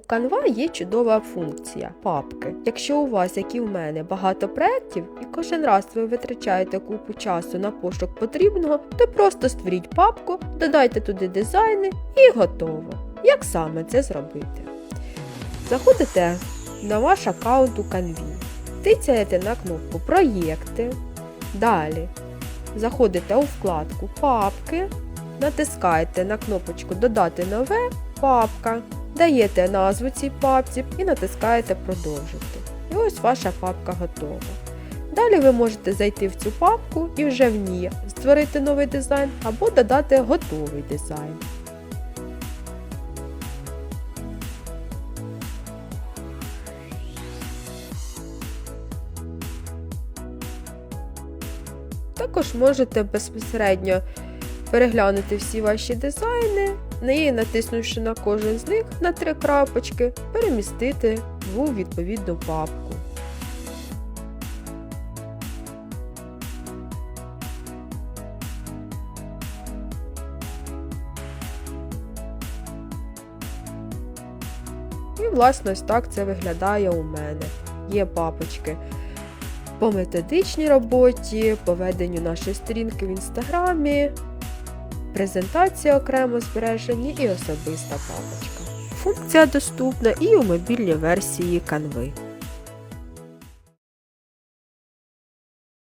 У Canva є чудова функція папки. Якщо у вас, як і в мене, багато проєктів, і кожен раз ви витрачаєте купу часу на пошук потрібного, то просто створіть папку, додайте туди дизайни і готово. Як саме це зробити? Заходите на ваш аккаунт у Canva, тицяєте на кнопку Проєкти. Далі заходите у вкладку Папки, натискаєте на кнопочку Додати нове папка, даєте назву цій папці і натискаєте Продовжити. І ось ваша папка готова. Далі ви можете зайти в цю папку і вже в ній створити новий дизайн або додати готовий дизайн. Також можете безпосередньо переглянути всі ваші дизайни, і натиснувши на кожен з них на три крапочки, перемістити в відповідну папку. І, власне, ось так це виглядає у мене. Є папочки по методичній роботі, по веденню нашої сторінки в інстаграмі, презентація окремо збережені і особиста папочка. Функція доступна і у мобільній версії Canva.